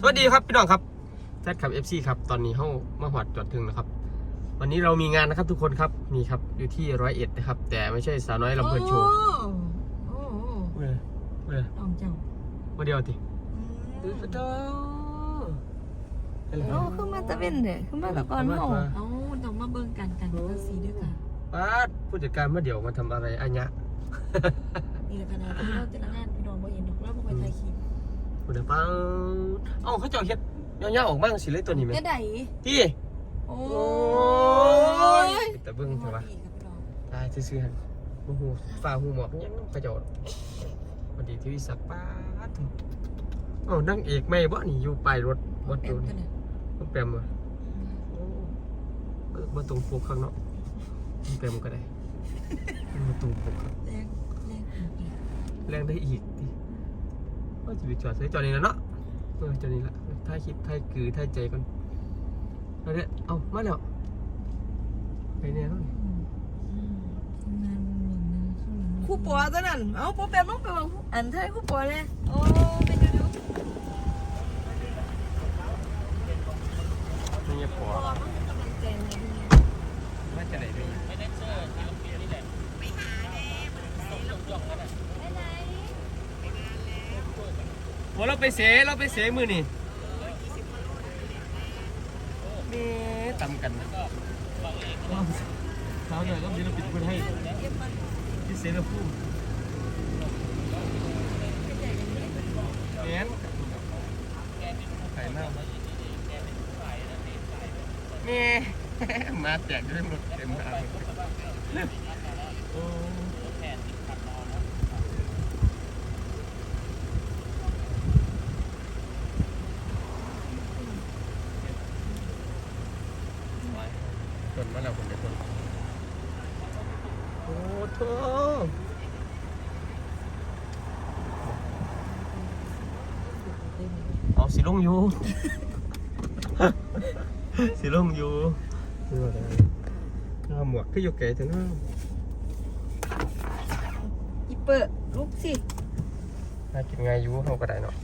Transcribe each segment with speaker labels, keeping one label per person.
Speaker 1: สวัสดีครับพี่น้องครับแซดขับ FC ครับ ตอนนี้เข้ามาหอดจอดถึงนะครับ วันนี้เรามีงานนะครับทุกคนครับนี่ครับอยู่ที่ร้อยเอ็ดนะครับ แต่ไม่ใช่สาวน้อยลำเพลินโชว์
Speaker 2: โอ้โห
Speaker 1: เว้ยเว้ย
Speaker 2: น้องเจ้า
Speaker 1: มาเดียวติ
Speaker 2: อืม
Speaker 1: โอ้
Speaker 2: โอ้ขึ้นมาตะเวนเด้อขึ้นมาตะก่อนเฮาเอ้าต้องมาเบิ่งกันกันกันสีด้วยกัน
Speaker 1: ป้าดผู้จัดการมาเดี๋ยวมาทำอะไรอันยะ
Speaker 2: นี่แหละคณะที่เราแต่ละงาน
Speaker 1: ผู้จัดปังเอ้าเขาเจ้าเฮ็ดย่อๆออกบ้างสิเลยตัวนี้ไหม
Speaker 2: แค่ใด
Speaker 1: พี่
Speaker 2: โอ้
Speaker 1: โอ้
Speaker 2: ย
Speaker 1: ยแต่เบิ่งใช่ปะ
Speaker 2: อีกครับพี่น้อง
Speaker 1: ได้ซื่อๆฮะโอ้โหฟ้าหูหมอกยังกระโจดพอดีที่วิสักป้าดเอ้านั่งเอกไม่บ่นี่อยู่ปลายรถบด
Speaker 2: แอ
Speaker 1: ดู
Speaker 2: ม
Speaker 1: นี่
Speaker 2: กันน่ะ
Speaker 1: ต้องแปมวะโอ้บ่ตรงปกข้างเนาะต้องแปมก็ได้บ่ตรงปกครับ
Speaker 2: แรงแรงอีก
Speaker 1: แรงได้อีกดิ ว่าจะไปจอดใส่จอดนี่แล้วเนาะเออจอดนี่ละถ่ายคลิปถ่ายกือถ่ายใจก่อนเอาเนี่ยเอามาแล้วไปเนี่ยเนาะ
Speaker 2: อืมอืมงานหนึ่งนะช่วงนี้คู่ปัวตัวนั้น เอ้าปัวแปมต้องไปว่าอันเท่าคู่ปัวเลยโอ้ไปดูดู
Speaker 1: นี่พอ
Speaker 2: ปัวมันกำลังใจเลย
Speaker 1: น่าจะได้ด้วย โอ้เราไปเสเราไปเสมือนี่นี่ตำกันนะเช้าหน่อยก็มีเราปิดคุณให้ที่เสเราพูดเน้นไข่เน่านี่มาแจกด้วยหมดเต็มทางโอ้ต้นมา แล้วผมจะต้นโอ้โถเอาสีลุงอยู่ สีลุงอยู่นี่ว่าอะไรหมวกขึ้นอยู่ไกลถึงนั้น
Speaker 2: อีเปิดลุกสิ
Speaker 1: น่ากินไงอยู่เขาก็ได้เนาะ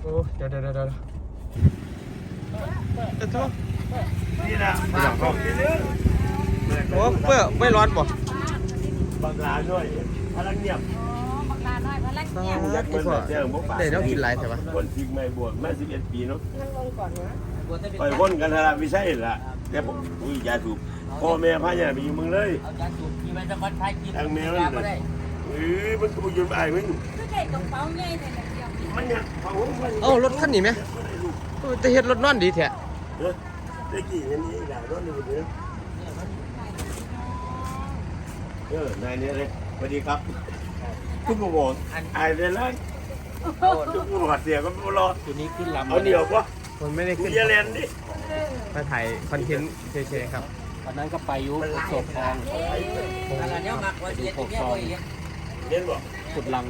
Speaker 1: โอ้เดี๋ยวเดี๋ยวเดี๋ยวเดี๋ยวเดี๋ยว โทษ
Speaker 3: นี่นะ
Speaker 1: ไม่อยากเข้าโอ้เปื้อไม่ร้อนบ่
Speaker 3: บางร้านด้วยพลังเงียบ
Speaker 2: บักลาน้อยพลัง
Speaker 1: ตา
Speaker 2: เงียบ
Speaker 1: ยที่พ่อเดี๋ยวเรากินไรใช่ปะ
Speaker 3: คนทิ้งไม่บวชมาสิบเอ็ดปีเนาะ
Speaker 2: นั่งลงก่อนนะ
Speaker 3: ปล่อยคนกันละไม่ใช่ละแต่ผมอุ้ยยาถูกพ่อแม่พายาไปอยู่เมืองเลย
Speaker 4: เอาจานสูบมีมันจะคอนไทยกิน
Speaker 3: ทางแมว
Speaker 4: ยา
Speaker 3: นั่น
Speaker 4: ก็ได้
Speaker 3: เลยเอ้ยมันก็ไปยืนไอ้มึง
Speaker 2: คือเด็กกระเป๋าใหญ่แต่ละเดียว
Speaker 3: มันเนี่ยเผามัน
Speaker 1: เอ้ารถคันนี้ไหมเออแต่เฮ็ดรถนอนดีแท้
Speaker 3: เออได้กี่อันนี้หลายรถเลยเนี่ยเออนายเนี่ยเลยสวัสดีครับทุกผู้บอกไอ้เนี่ยละทุกผู้หัดเสียก็ไม่รอ
Speaker 4: ตัวนี้ขึ้นลำ
Speaker 3: เอาเดียวก็
Speaker 1: มันไม่ได้
Speaker 3: กู
Speaker 1: ขึ้น
Speaker 3: เยเลนดิ
Speaker 1: มาถ่ายคอนเทนต์เฉยๆครับ
Speaker 4: ตอนนั้นก็ไปอยุประสบทอง
Speaker 5: อะไรเนี่ยมักว่า
Speaker 4: ดู
Speaker 5: เย็ด
Speaker 4: พวก
Speaker 5: เนี่ย
Speaker 4: ซอง
Speaker 5: บ่เย็ด
Speaker 3: เล่นบอก
Speaker 4: ขุดลัง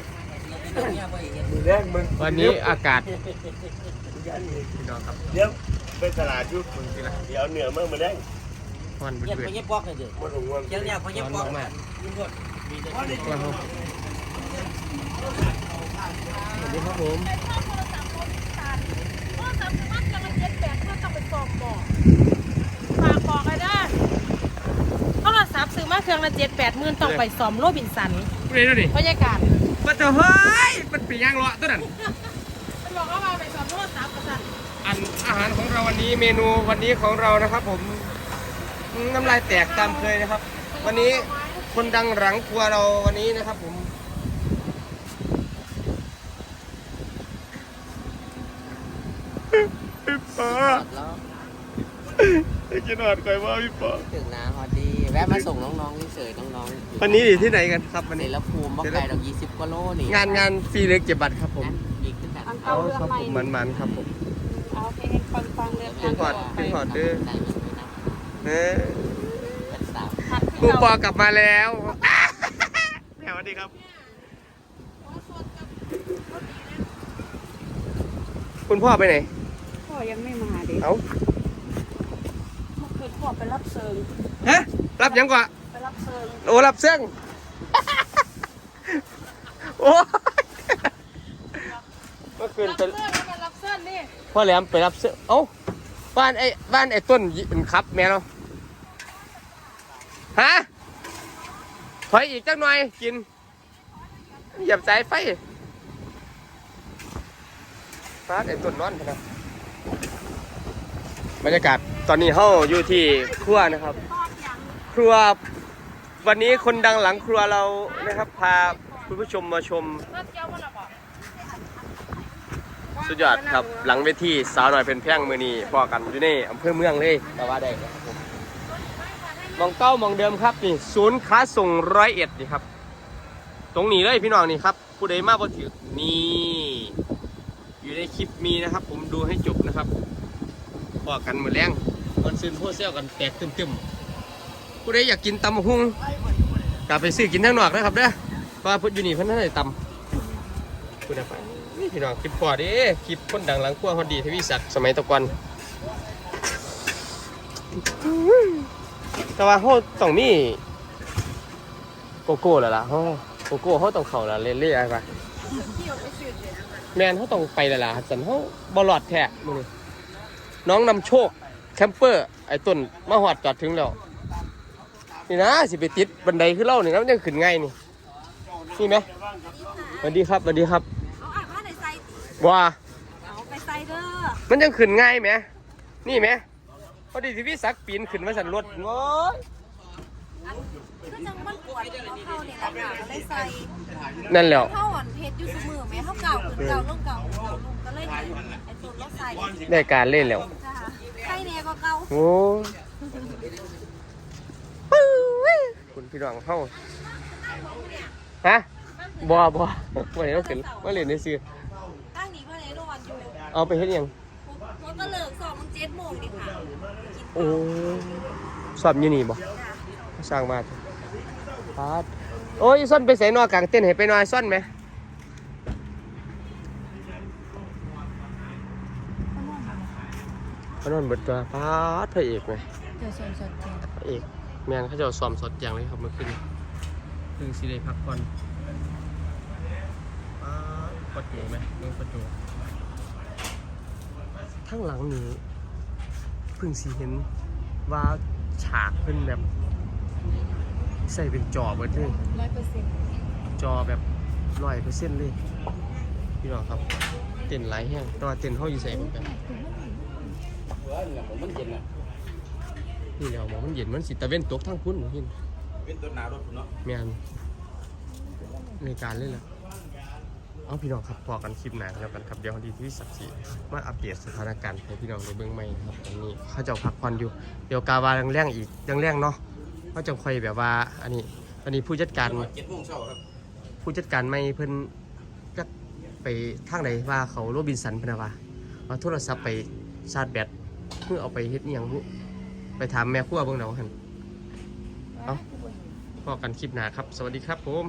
Speaker 5: เนี่ยบ่เย็ด
Speaker 3: มือแรกมึง
Speaker 1: วันนี้อากาศพี่น้องครับ
Speaker 3: เดี๋ยว ไปตลาดยุค
Speaker 1: มึงสิละ
Speaker 3: เดี๋ยวเหนือเมื่อมาแดง
Speaker 1: มันเบื่
Speaker 5: เย็ด
Speaker 1: อ
Speaker 5: ไปเย็ดปอกเลยเด้อ
Speaker 3: มันหงวง
Speaker 5: เย็ดเนี่ยพอเย็ดปอกมาลุงกด
Speaker 1: ๆวันนี้สวัสดีครับผม
Speaker 6: ฝากบอกเลยนะโทรศัพท์ซื้อมาเครื่องละเจ็ดแปดหมื่นต้องไปซ่อมโรบินสัน
Speaker 1: เรียนดูดิ
Speaker 6: บรรยากาศ
Speaker 1: มันจะเฮ้ยมันปียางเลาะตัวนั้น
Speaker 6: มันบอกว่ามาไปซ่อมโทรศัพท์กับสัน
Speaker 1: อันอาหารของเราวันนี้เมนูวันนี้ของเรานะครับผมอืมน้ำลายแตกตามเคยนะครับ วันนี้คนดังหลังครัวเราวันนี้นะครับ ผมพี่ปอ
Speaker 5: แล้ว
Speaker 1: ไอ้กินหอดก่อยว่าพี่ปอ
Speaker 5: ถึงนะฮอดี แวะมาส่งน้องๆเฉยๆน้องๆ
Speaker 1: วันนี้อยู่ที่ไหนกันครับวัน
Speaker 5: เส
Speaker 1: นี้
Speaker 5: รภูมิบ่ไกลดอก20กว่าโลนี่
Speaker 1: งานงานฟรีเล็กเก็บบัตรครับผม
Speaker 5: อีกขึ้นแบบ
Speaker 1: เอาครับผมมันๆครับผม
Speaker 6: เอาเพลงฟังๆเลย
Speaker 1: เป็นพอร์ตเป็นพอร์ตเด้อเออ
Speaker 5: เป็นสาว
Speaker 1: ลูกปอกลับมาแล้วสวัสดีครับ คุณพ่อไปไหน
Speaker 6: พ่อยังไม่มาดิ
Speaker 1: เอ้า
Speaker 6: เมื่อคืนพ่อไปรับเซิง
Speaker 1: ฮะ รับยังกว่า
Speaker 6: ไปรับเซิง
Speaker 1: โอ้รับเสื้องโอ้ ยเมื่อคืน
Speaker 6: รับ
Speaker 1: เป็น
Speaker 6: เซิงแล้วไปรับเซิงินนี่
Speaker 1: พ่อแหลมไปรับเสื้อเอ้าบ้านไอ้บ้านไอ้ต้นยินครับแม่เนาะฮะถอยอีกจักหน่อยกินเหยียบสายไฟบ้านไอ้ต้นนอนพะนะบรรยากาศตอนนี้เฮาอยู่ที่ครัวนะครับ ครัววันนี้คนดังหลังครัวเรานะครับ พาคุณผู้ชมมาชม
Speaker 6: เลิกเกี่ยวมันหรอบอก
Speaker 1: สุดยอดครับหลังเวทีสาวหน่อยเป็นแพร่งมือนีพอกันอยู่ในอำเภอเมืองเลยแต่ว่าได้นะครับผมมองเก้ามองเดิมครับนี่ศูนย์ค้าส่งร้อยเอ็ดนี่ครับ ตรงนี้เลยพี่น้องนี่ครับ ผู้ใดมาบ่ถือนี่อยู่ในคลิปมีนะครับ ผมดูให้จบนะครับพอกันมือแรงคอนซึนโพเซลกันแตกตึมๆผู้ใดอยากกินตำบักหุงกลับไปซื้อกินทางนอกนะครับเด้อเพราะว่าเพิ่นอยู่นี่เพิ่นนั่นได้ตำผู้ใดไปนี่ พี่น้องคลิปพอดิคลิปคนดังหลังขั้วฮอดดีทวีศักดิ์สมัยตะกอนแต่ว่าเขาต้องมีโกโก้แล้วล่ะเขาโกโก้เขาต้องเข้าแล้วเล่นเล่อะไรปะแมนเขาต้องไปแล้วล่ะสันเขาบอลอดแท้มือนี้น้องนำโชคแคมเปอร์ ไอ้ต้นมาหอดจอดถึงแล้วนี่นะสิไปติดบันไดขึ้นเล่านี่นะมันยังขึ้นง่ายนี่นี่ไหมสวัสดีครับสวัสดีครับ ว่า
Speaker 2: เอาไปใส่เด้อ
Speaker 1: มันยังขึ้นง่ายไหมนี่ไหมพอดีที่พี่สักปีนขึ้นมาสันรถงอย
Speaker 2: คือจังมันปวดเขาเข้าเนี่ยแหละค่ะก็เลยใส่
Speaker 1: นั่นแหล้ว
Speaker 2: เข้าอ่อนเพชรอยู่เสมอไหมเขาเก่าขึ้นเก่าลงเก่าขึ้นเก่าลงก็เลยไอ้ตัวรถใส่
Speaker 1: ได้การเล่นแล้ว
Speaker 2: จ้าใส่เนี่ยก็เก่า
Speaker 1: โอ้คุณพี่น้องเข้าฮะบัวบัววันนี้ต้องขึ้นมาเล่นในซื้อ
Speaker 2: ตั้งนี้พ่อไหนนอนอยู่
Speaker 1: เอาไปเฮ็ดหยัง
Speaker 2: เพราะก็เลิกสองโมงเจ็ดโมงนี่ค่ะกิน
Speaker 1: โอ้สอบอยู่นี่บ่สร้างมาเถอะพาดโอ้ยซ่อนไปใส่นอกกลางเต้นท์ให้ไปหนอยซ่อนไหมพนนเบิดตัวพาดพระเอกไหม
Speaker 2: เดี๋ยวสนสน
Speaker 1: พระเอกแมนเขาจะเอาซ้อมสดอย่างเลยครับเมื่อคืนคือสิได้พักผ่อนป๊าดประตูไหมเรื่องประตู ทั้งหลังนี้เพิ่งสีเห็นว่าฉากเพิ่นแบบใส่เป็นจอเบิดเลย
Speaker 2: ร้อยเปอร์เซ็นต์
Speaker 1: จอแบบร้อยเปอร์เซ็นต์เลยพี่น้องครับเต้นหลายแห้งแต่ว่าเต้นเขาอยู่ใส่ผมแบบ
Speaker 4: เพื่อนแหละผมมันเย็นอะ
Speaker 1: นี่แหล้วหมองมันเย็นมันสิตะเว้นตกทั้งพุ่นเห็น
Speaker 3: เป็นต้นนารถเนาะ
Speaker 1: แมนในการเล่นแล้ว เอาพี่น้องครับพอกันคลิปหนาแล้วกันครับเดี๋ยวดีที่สักสีมาอัปเดตสถานการณ์ให้พี่น้องได้เบิ่งใหม่ครับตอนนี้เขาจะพักผ่อนอยู่เดี๋ยวกาวาแรงๆอีกแรงๆเนาะเขาจะคอยแบบว่าอันนี้อันนี้ผู้จัดการ
Speaker 3: เจ็ดโมงเช้าครับ
Speaker 1: ผู้จัดการไม่เพิ่นจักไปทางไหนว่าเขาโรบินสันพนะว่าเอาโทรศัพท์ไปชาร์จแบตเพื่อเอาไปเฮ็ดอิยังบุไปถามแม่ครัวเบิ่งเนาะหั่นเอาพอกันคลิปหนาครับ สวัสดีครับผม